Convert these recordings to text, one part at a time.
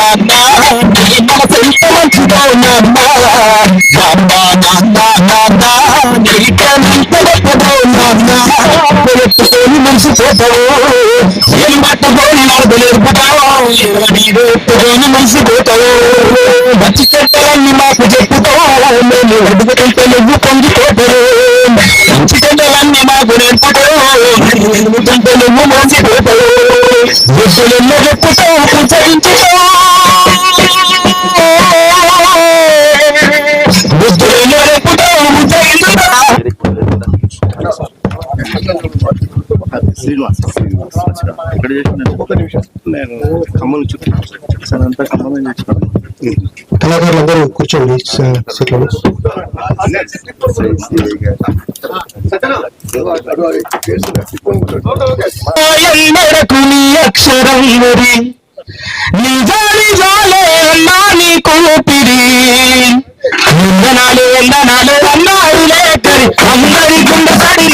నాన్న నీ మనసు ఎంత మంచిదో నాన్న నాన్న నాన్న నాన్న నీకెంత గొప్పదో నాన్న ఎత్తుకొని మురిసిపోతావు ఏం పట్టుకొని నేర్పుతావు ఎత్తుకొని మంచి చెట్టలన్నీ మాకు చెప్పుతావు మేము అడుగుతుంటే శ్రీనివాస్ శ్రీనివాస్ ఎక్కడ చేసిన ఒక నిమిషం నేను ఖమ్మం చుట్టూ సార్ అంతా ఖమ్మం చేసినాను కళాకారులందరూ కూర్చోండి స- అక్షరం నిజాలి జాలే అన్నా నీ కూపిరి. వందనాలు వందనాలు అన్నాడు లేకరి అందరి గుండె సడి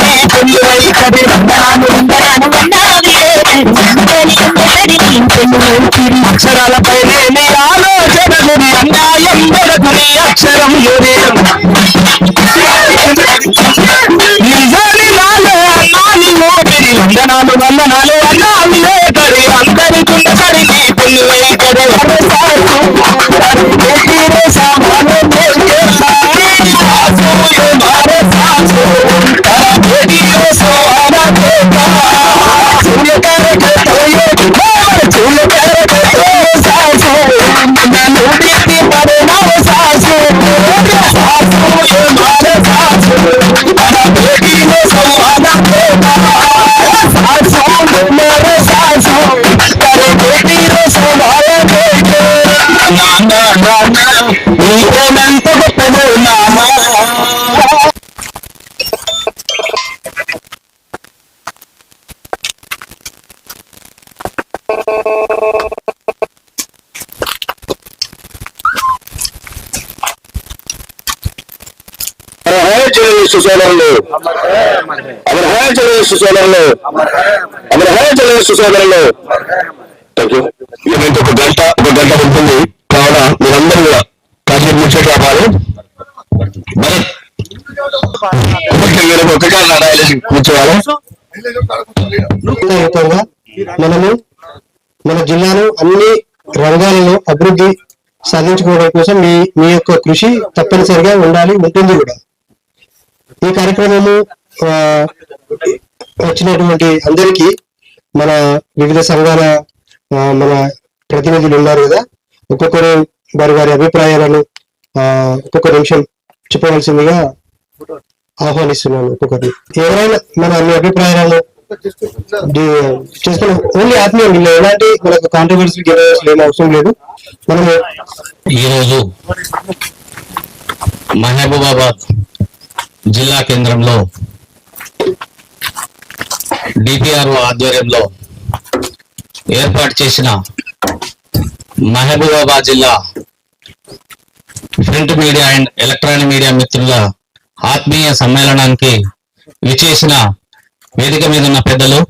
కుండ జర్నలిస్టు సోదరులు. అమరహాయ జర్నలిస్టు సోదరులు. అమరహాయ జర్నలిస్టు సోదరులు. థ్యాంక్ ఒక గంట ఒక గంట ఉంటుంది. కావున మీరందరూ కూడా కాసేపు ముచ్చట రావాలి. భరత్ కూర్చోవాలి. మనము మన జిల్లాను అన్ని రంగాలలో అభివృద్ధి సాధించుకోవడం కోసం మీ మీ యొక్క కృషి తప్పనిసరిగా ఉండాలి. ఉంటుంది కూడా ఈ కార్యక్రమము వచ్చినటువంటి అందరికీ మన వివిధ సంఘాల మన ప్రతినిధులు ఉన్నారు కదా ఒక్కొక్కరు వారి వారి అభిప్రాయాలను ఒక్కొక్క నిమిషం చెప్పవలసిందిగా ఆహ్వానిస్తున్నాను ఒక్కొక్కరిని. ఎవరైనా మన అన్ని అభిప్రాయాలను చేసుకున్నాం ఓన్లీ ఆత్మీయం వీళ్ళు ఎలాంటి మనకు కాంట్రవర్సీ గెలవాల్సిన ఏం అవసరం లేదు. మనము ఈరోజు మహబూబాబాద్ జిల్లా కేంద్రంలో డిపిఆర్ఓ ఆధ్వర్యంలో ఏర్పాటు చేసిన మహబూబాబాద్ జిల్లా print media and electronic media మిత్రుల ఆత్మీయ సమ్మేళనానికి విచేసిన వేదిక మీద ఉన్న పెద్దలు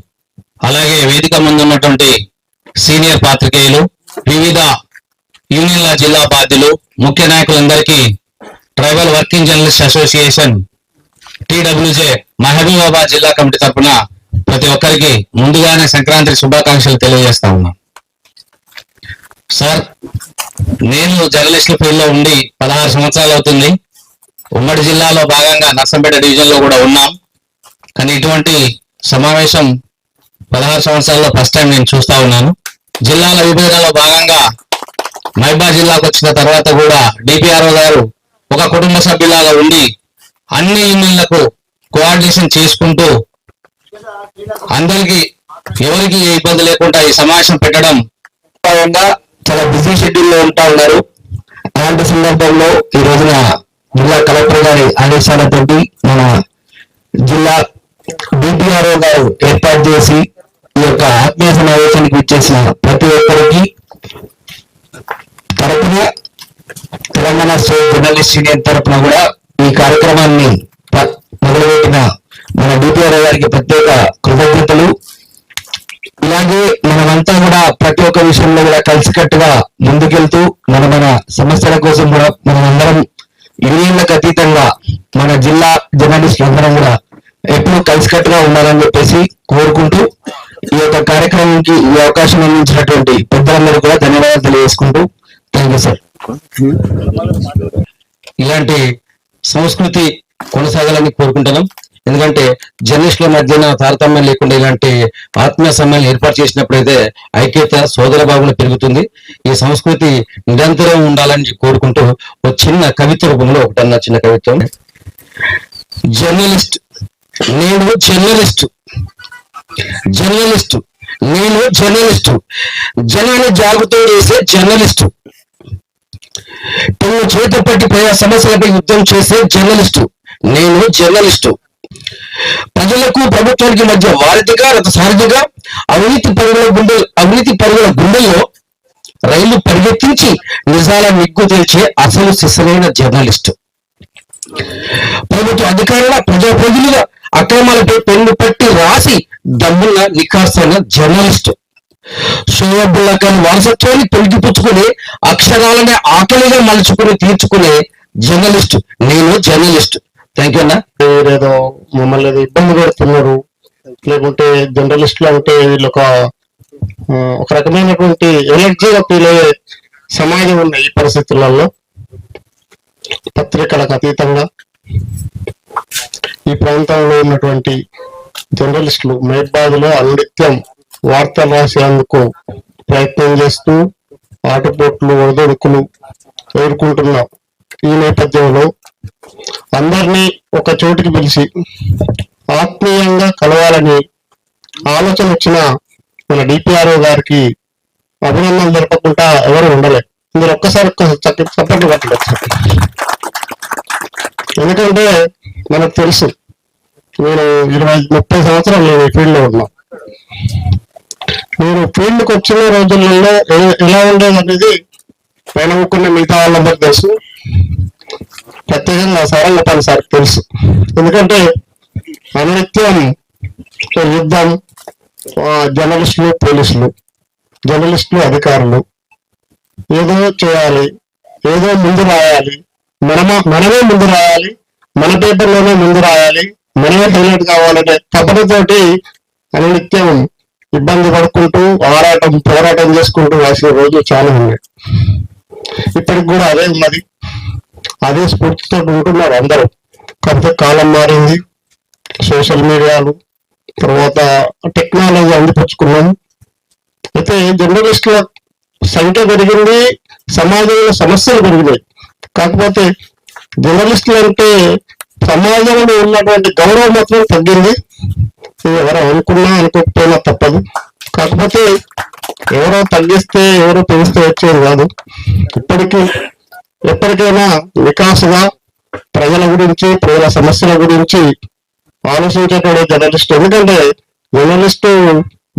అలాగే వేదిక ముందు ఉన్నటువంటి సీనియర్ పాత్రికేయులు వివిధ యూనియన్ల జిల్లా బాధ్యులు ముఖ్య నాయకులందరికీ tribal working journalist association TWJ Mahabubabad జిల్లా కమిటీ తరపున ప్రతి ఒక్కరికి ముందుగానే సంక్రాంతి శుభాకాంక్షలు తెలియజేస్తా ఉన్నాం. సార్ నేను జర్నలిస్ట్ ఫీల్డ్లో ఉండి పదహారు సంవత్సరాలు అవుతుంది. ఉమ్మడి జిల్లాలో భాగంగా నర్సంపేట డివిజన్లో కూడా ఉన్నాం. కానీ ఇటువంటి సమావేశం పదహారు సంవత్సరాల్లో ఫస్ట్ టైం నేను చూస్తా ఉన్నాను. జిల్లాల విభజనలో భాగంగా మైబా జిల్లాకు వచ్చిన తర్వాత కూడా డిపిఆర్ఓ గారు ఒక కుటుంబ సభ్యులాగా ఉండి అన్ని యూనియన్లకు కోఆర్డినేషన్ చేసుకుంటూ అందరికి ఎవరికి ఏ ఇబ్బంది లేకుండా ఈ సమావేశం పెట్టడం చాలా బిజీ షెడ్యూల్లో ఉంటా ఉన్నారు. అలాంటి సందర్భంలో ఈ రోజున జిల్లా కలెక్టర్ గారి ఆదేశాలతో మన జిల్లా డిపిఆర్ఓ గారు ఏర్పాటు చేసి ఈ యొక్క ఆత్మీయ సమావేశానికి ఇచ్చేసిన ప్రతి ఒక్కరికి తరపున తెలంగాణ స్టేట్ జర్నలిస్ట్ యూనియన్ తరపున కూడా ఈ కార్యక్రమాన్ని మొదలుపెట్టిన మన డిపిఆర్ఓ గారికి ప్రత్యేక కృతజ్ఞతలు. ఇలాగే మనమంతా కూడా ప్రతి ఒక్క విషయం విషయంలో కూడా కలిసికట్టుగా ముందుకెళ్తూ మన మన సమస్యల కోసం కూడా మనం అందరం యూనియన్లకు అతీతంగా మన జిల్లా జర్నలిస్టులు అందరం కూడా ఎప్పుడూ కలిసికట్టుగా ఉండాలని చెప్పేసి కోరుకుంటూ ఈ యొక్క కార్యక్రమానికి ఈ అవకాశం అందించినటువంటి పెద్దలందరూ కూడా ధన్యవాదాలు తెలియజేసుకుంటూ. థ్యాంక్ యూ సార్ ఇలాంటి సంస్కృతి కొనసాగాలని కోరుకుంటున్నాం. ఎందుకంటే జర్నలిస్టుల మధ్యన తారతమ్యం లేకుండా ఇలాంటి ఆత్మీయ సమ్మెలు ఏర్పాటు చేసినప్పుడైతే ఐక్యత సోదర భావన పెరుగుతుంది. ఈ సంస్కృతి నిరంతరం ఉండాలని కోరుకుంటూ ఒక చిన్న కవిత్వ రూపంలో ఒకటన్న చిన్న కవిత్వం. జర్నలిస్ట్ నేను జర్నలిస్ట్. జర్నలిస్ట్ నేను జర్నలిస్టు. జనాన్ని జాగ్రత్త చేసే జర్నలిస్టు. తను చేతి పట్టి ప్రజా సమస్యలపై యుద్ధం చేసే జర్నలిస్టు. నేను జర్నలిస్టు. ప్రజలకు ప్రభుత్వానికి మధ్య వారధిగా రథ సారథిగా అవినీతి పరుగుల గుండె అవినీతి పరుగుల గుండెల్లో రైలు పరిగెత్తించి నిజాల నిగ్గు తెల్చే అసలు సిసలైన జర్నలిస్టు. ప్రభుత్వ అధికారుల ప్రజాప్రతినిధుల అక్రమాలపై పెన్ను పట్టి రాసి దమ్ముల నిఖార్సైన జర్నలిస్టు. షోయబుల్లా ఖాన్ వారసత్వాన్ని తొలగిపుచ్చుకుని అక్షరాలనే ఆకలిగా మలుచుకుని తీర్చుకునే జర్నలిస్ట్. నేను జర్నలిస్ట్. థ్యాంక్ యూ అన్నా. ఏదో మమ్మల్ని ఏదో ఇబ్బంది పెడుతున్నారు. లేకుంటే జర్నలిస్టులు అంటే వీళ్ళు ఒక ఒక రకమైనటువంటి ఎనర్జీగా ఫీల్ అయ్యే సమాజం ఉన్న ఈ పరిస్థితులలో పత్రికలకు అతీతంగా ఈ ప్రాంతంలో ఉన్నటువంటి జర్నలిస్టులు మేడ్బాదులో అనిత్యం వార్తలు రాసేందుకు ప్రయత్నం చేస్తూ ఆటపోట్లు ఒడిదొడుకులు ఎదుర్కొంటున్న. ఈ నేపథ్యంలో అందరినీ ఒక చోటికి పిలిచి ఆత్మీయంగా కలవాలని ఆలోచన వచ్చిన మన డిపిఆర్ఓ గారికి అభినందనలు జరపకుండా ఎవరు ఉండలేదు మీరు ఒక్కసారి ఒక్క చక్క- చప్పట్లు ఎందుకంటే మనకు తెలుసు నేను ఇరవై ముప్పై సంవత్సరాలు నేను ఈ ఫీల్డ్లో ఉన్నా. నేను ఫీల్డ్కి వచ్చిన రోజులలో ఎలా ఉండేది అనేది పైన ఊరుకున్న మిగతా వాళ్ళందరికీ తెలుసు. ప్రత్యేకంగా సరళ పని సార్ తెలుసు. ఎందుకంటే అనిత్యం యుద్ధం జర్నలిస్టులు పోలీసులు జర్నలిస్టులు అధికారులు ఏదో చేయాలి ఏదో ముందు రాయాలి మనమా మనమే ముందు రాయాలి మన పేపర్లోనే ముందు రాయాలి మనమే హైలైట్ కావాలనే తపనతోటి అనునిత్యం ఇబ్బంది పడుకుంటూ ఆరాటం పోరాటం చేసుకుంటూ రాసిన రోజులు చాలా ఉన్నాయి ఇప్పటికి కూడా అదే ఉన్నది. అదే స్ఫూర్తితో ఉంటున్నారు అందరూ. కాకపోతే కాలం మారింది. సోషల్ మీడియాలు తర్వాత టెక్నాలజీ అందిపుచ్చుకున్నాం అయితే జర్నలిస్టుల సంఖ్య పెరిగింది సమాజంలో సమస్యలు పెరిగినాయి. కాకపోతే జర్నలిస్టులు అంటే సమాజంలో ఉన్నటువంటి గౌరవం మాత్రం తగ్గింది. ఎవరు అనుకున్నా అనుకోకపోయినా తప్పదు. కాకపోతే ఎవరో తగ్గిస్తే ఎవరో పెంచితే వచ్చేది కాదు. ఇప్పటికీ ఎప్పటికైనా వికాసుగా ప్రజల గురించి ప్రజల సమస్యల గురించి ఆలోచించేటోడే జర్నలిస్ట్. ఎందుకంటే జర్నలిస్ట్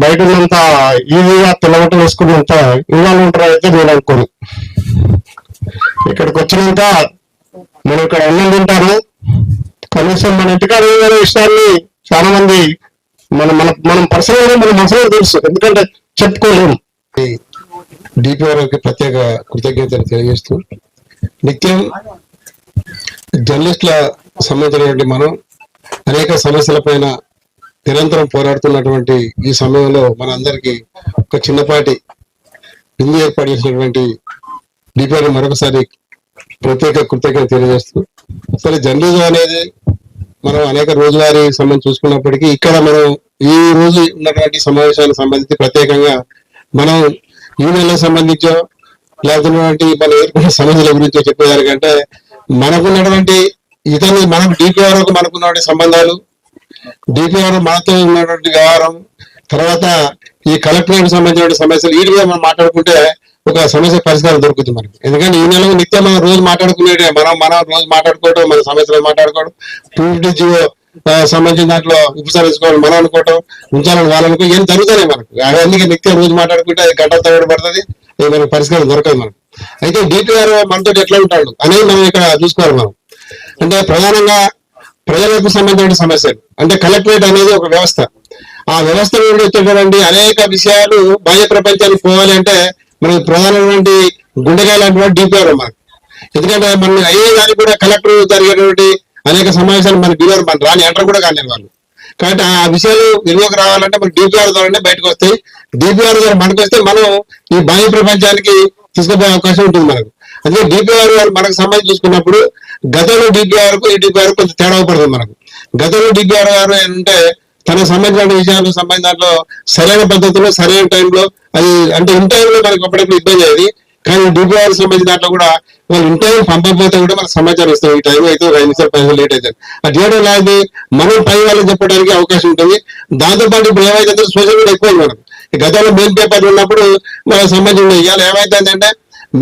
బయట ఉన్నంత ఈజీగా తెల్లబట్టలు వేసుకున్నంత ఇవాళ ఉంటారు అయితే నేను అనుకోను. ఇక్కడికి వచ్చినాక మనం ఇక్కడ అన్నం తింటారు కనీసం మన ఇంటికాడ విషయాన్ని చాలా మంది మన మన మనం పర్సనల్గా మన మనసులో తెలుసు. ఎందుకంటే చెప్పుకోలేము. డిపిఆర్ఓకి ప్రత్యేక కృతజ్ఞతలు తెలియజేస్తూ నిత్యం జర్నలిస్టుల సంబంధించినటువంటి మనం అనేక సమస్యల పైన నిరంతరం పోరాడుతున్నటువంటి ఈ సమయంలో మన అందరికీ ఒక చిన్నపాటి విందు ఏర్పాటు చేసినటువంటి డిపిఆర్ మరొకసారి ప్రత్యేక కృతజ్ఞత తెలియజేస్తూ సరే జర్నలిజం అనేది మనం అనేక రోజువారీ సంబంధించి చూసుకున్నప్పటికీ ఇక్కడ మనం ఈ రోజు ఉన్నటువంటి సమావేశానికి సంబంధించి ప్రత్యేకంగా మనం యూనియన్లకు సంబంధించో లేకపోతే మనం ఎదుర్కొన్న సమస్యల గురించో చెప్పేదానికంటే మనకున్నటువంటి ఇతని మనకు డిపిఆర్ఓకి మనకున్నటువంటి సంబంధాలు డిపిఆర్ మనతో ఉన్నటువంటి వ్యవహారం తర్వాత ఈ కలెక్టరేట్ సంబంధించిన సమస్యలు వీటి మీద మనం మాట్లాడుకుంటే ఒక సమస్య పరిష్కారం దొరుకుతుంది మనకి. ఎందుకంటే ఈ నెలలో నిత్యం మనం రోజు మాట్లాడుకునేటే మనం మనం రోజు మాట్లాడుకోవడం మన సమస్యలు మాట్లాడుకోవడం టూ జియో సంబంధించిన దాంట్లో ఉపసరించుకోవడం మనం అనుకోవటం ఉంచాలని వాళ్ళనుకో ఏం జరుగుతున్నాయి మనకు. అవన్నీ నిత్యం రోజు మాట్లాడుకుంటే అది గంట తగ్గడం పడుతుంది మనకు పరిష్కారం దొరకదు మనకు. అయితే డిపిఆర్ మనతో ఎట్లా ఉంటాడు అనేది మనం ఇక్కడ చూసుకోవాలి మనం. అంటే ప్రధానంగా ప్రజలకు సంబంధించిన సమస్యలు. అంటే కలెక్టరేట్ అనేది ఒక వ్యవస్థ. ఆ వ్యవస్థ నుండి వచ్చేటువంటి అనేక విషయాలు బాహ్య ప్రపంచానికి పోవాలి అంటే మనకి ప్రధానమైనటువంటి గుండెకాయ లాంటి డిపిఆర్ మనకు ఎందుకంటే మనం అయ్యే అయ్యేదానికి కూడా కలెక్టర్ జరిగేటువంటి అనేక సమావేశాలు మనకి డిఆర్ మన రాని ఎంటర్ కూడా కాలేదు వాళ్ళు. కాబట్టి ఆ విషయాలు విలువకు రావాలంటే మనకి డిపిఆర్ ద్వారానే బయటకు వస్తాయి. డిపిఆర్ ద్వారా మనకు వస్తే మనం ఈ బాహ్య ప్రపంచానికి తీసుకుపోయే అవకాశం ఉంటుంది మనకు. అందుకే డిపిఆర్ గారు మనకు సంబంధించి చూసుకున్నప్పుడు గతంలో డిపిఆర్కు ఈ డిపిఆర్ కొంచెం తేడా పడుతుంది మనకు. గతంలో డిపిఆర్ గారు ఏంటంటే తనకు సంబంధించిన విషయాలు సంబంధించిన దాంట్లో సరైన పద్ధతిలో సరైన టైంలో అది అంటే ఇన్ టైంలో మనకు అప్పుడప్పుడు ఇబ్బంది అయ్యేది. కానీ డిపిఆర్ సంబంధించిన దాంట్లో కూడా వాళ్ళు ఇన్ టైం పంపకపోతే కూడా మనకు సమాచారం ఇస్తాం ఈ టైం అయితే ఒక ఐదు నిమిషాలు పది లేట్ అవుతుంది ఆ చేయడం లాంటి మనం పై వాళ్ళకి చెప్పడానికి అవకాశం ఉంటుంది. దాంతో పాటు ఇప్పుడు ఏమైతే సోషల్ మీడియా ఎక్కువ ఉంది మనకు. ఈ గతంలో మెయిన్ పేపర్లు ఉన్నప్పుడు మనకు సంబంధించిన ఇవాళ ఏమైతుందంటే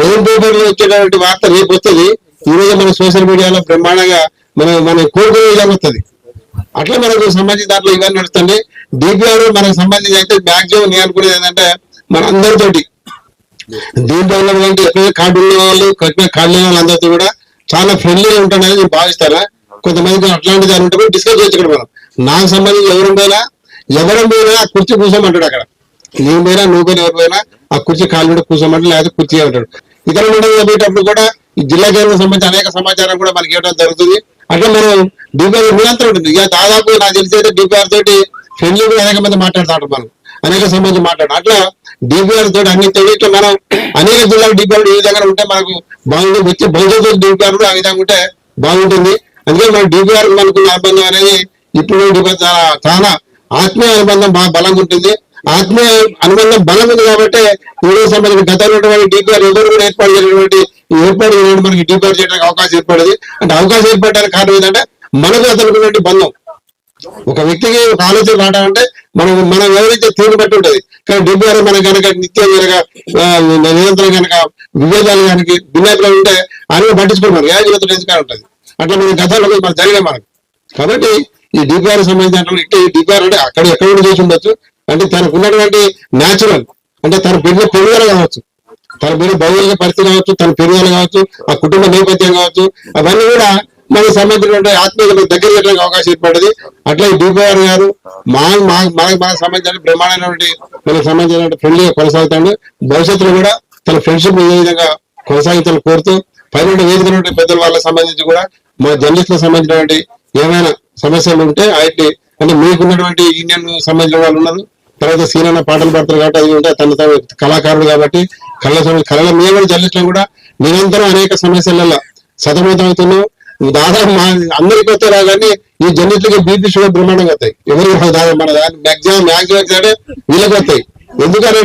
మెయిన్ పేపర్లో వచ్చేటువంటి వార్త రేపు వస్తుంది. ఈ రోజు మన సోషల్ మీడియాలో బ్రహ్మాండంగా మనం మన కోరుకునే విధంగా వస్తుంది. అట్లా మనకు సంబంధించిన దాంట్లో ఇవన్నీ నడుస్తుంది డిపిఆర్ మనకు సంబంధించి అయితే మ్యాక్సిమం నేను అనుకునేది ఏంటంటే మన అందరితోటి దీంట్లో ఉన్నటువంటి ఎక్కడైతే కార్డు ఉన్న వాళ్ళు కట్టిన కార్డు లేని వాళ్ళందరితో కూడా చాలా ఫ్రెండ్లీగా ఉంటానని నేను భావిస్తాను? కొంతమందికి అట్లాంటి దాని ఉంటే డిస్కస్ చేయొచ్చు ఇక్కడ మనం. నాకు సంబంధించి ఎవరు పోయినా ఎవరం పోయినా ఆ కుర్చీ కూర్చోమంటాడు అక్కడ. నేను పోయినా నువ్వు పోయినా ఎవరు పోయినా ఆ కుర్చీ కాళ్ళు కూడా కూర్చోమంటాడు లేకపోతే కుర్చీ అంటాడు. ఇతర మండలి పోయేటప్పుడు కూడా ఈ జిల్లా కేంద్రం సంబంధించి అనేక సమాచారం కూడా మనకి ఇవ్వడం జరుగుతుంది. అట్లా మనం డిపిఆర్ నిరంతరం ఉంటుంది. ఇక దాదాపు నాకు తెలిసి అయితే డిపిఆర్ తోటి ఫ్రెండ్లీ కూడా అనేక మంది మాట్లాడుతాడు మనం అనేక సంబంధించి మాట్లాడు అట్లా డిపిఆర్ తోటి అన్ని తెలియట్లు మనం అనేక జిల్లాలు డిపిఆర్ ఈ విధంగా ఉంటే మనకు బాగుంటుంది వచ్చే భవిష్యత్తు డిపిఆర్ కూడా ఆ విధంగా ఉంటే బాగుంటుంది. అందుకే మన డిపిఆర్ మనకున్న అనుబంధం అనేది ఇప్పుడు డిపిఆర్ చాలా చాలా ఆత్మీయ అనుబంధం బాగా బలంగా ఉంటుంది. ఆత్మీయ అనుబంధం బలం ఉంది కాబట్టి ఈ సంబంధించిన గతంలో ఉన్నటువంటి డిపిఆర్ ఎవరు కూడా ఏర్పాటు చేసినటువంటి ఏర్పాటు చేయడం మనకి డిపిఆర్ చేయడానికి అవకాశం ఏర్పడేది. అంటే అవకాశం ఏర్పడడానికి కారణం ఏంటంటే మనకు అతనికి బంధం. ఒక వ్యక్తికి ఒక ఆలోచన రావడం మనం మనం ఎవరైతే తీరు బట్టి ఉంటది కానీ డిపిఆర్ మనం కనుక నిత్యం కనుక నిరంతరం కనుక విభేదాలు కనుక భిన్నాభిప్రాయం ఉంటే అన్ని పట్టించుకుంటారు ఏ ఎందుకని ఉంటది. అట్లా మన గతంలో మనం జరిగిన మనకు. కాబట్టి ఈ డిపిఆర్ సంబంధించిన ఇట్లా ఈ డిపిఆర్ అంటే అక్కడ ఎక్కడ కూడా చేసి ఉండొచ్చు. అంటే తనకు ఉన్నటువంటి న్యాచురల్ అంటే తన పెరిగిన పెరుగుదల కావచ్చు. తన పెరిగిన భౌగోళిక పరిస్థితి కావచ్చు తన పెరుగుదల కావచ్చు ఆ కుటుంబ నేపథ్యం కావచ్చు అవన్నీ కూడా మనకు సంబంధించిన ఆత్మీయులకు దగ్గర పెట్టడానికి అవకాశం ఏర్పడింది. అట్లా ఈ డిపిఆర్ గారు మా మా మనకు మనకు సంబంధించిన బ్రహ్మాండమైనటువంటి మనకు సంబంధించిన ఫ్రెండ్లీగా కొనసాగుతాడు. భవిష్యత్తులో కూడా తన ఫ్రెండ్షిప్ ఏ విధంగా కొనసాగించాలని కోరుతూ పైన వేదిక పెద్దల వాళ్ళకి సంబంధించి కూడా మా జర్నలిస్టులకు సంబంధించినటువంటి ఏమైనా సమస్యలు ఉంటే వాటిని అంటే మీకున్నటువంటి యూనియన్ సంబంధించిన వాళ్ళు ఉన్నారు. తర్వాత సీనన్న పాటలు పాడతారు కాబట్టి అది ఉంటే తన తన కళాకారుడు కాబట్టి కళ సమస్య కళల మీద కూడా జర్నలిస్టులు కూడా నిరంతరం అనేక సమస్యలలో సతమతమవుతున్నాం. దాదాపు మా అందరికి వస్తారా కానీ ఈ జర్నలిస్టులకి బీపీ షుగర్ బ్రహ్మాండంగా వస్తాయి. ఎవరికి దాదాపు మన మ్యాక్సిమం మ్యాక్సిమం సైడ్ వీళ్ళకి వస్తాయి. ఎందుకంటే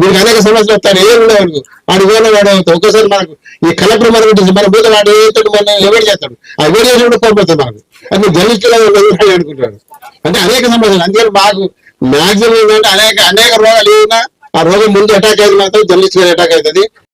వీళ్ళకి అనేక సమస్యలు వస్తాయి. ఏం ఉండేవాడు వాడు వేరే వాడు అవుతాయి ఒక్కోసారి మనకు ఈ కళ ప్రమాణం ఉంటుంది. మన పోతే వాడు ఏతాడు మన ఎవరు చేస్తాడు. ఆ ఎవరు కూడా కోల్పోతాడు మనకు. అది జర్నలిస్టులు అనుకుంటాడు అంటే అనేక సమస్యలు. అందుకని మాకు మాక్సిమం ఏంటంటే అనేక అనేక రోగాలు ఏమైనా ఆ రోగం ముందు అటాక్ అయింది మాత్రం జర్నలిస్ట్ గారు అటాక్ అవుతుంది.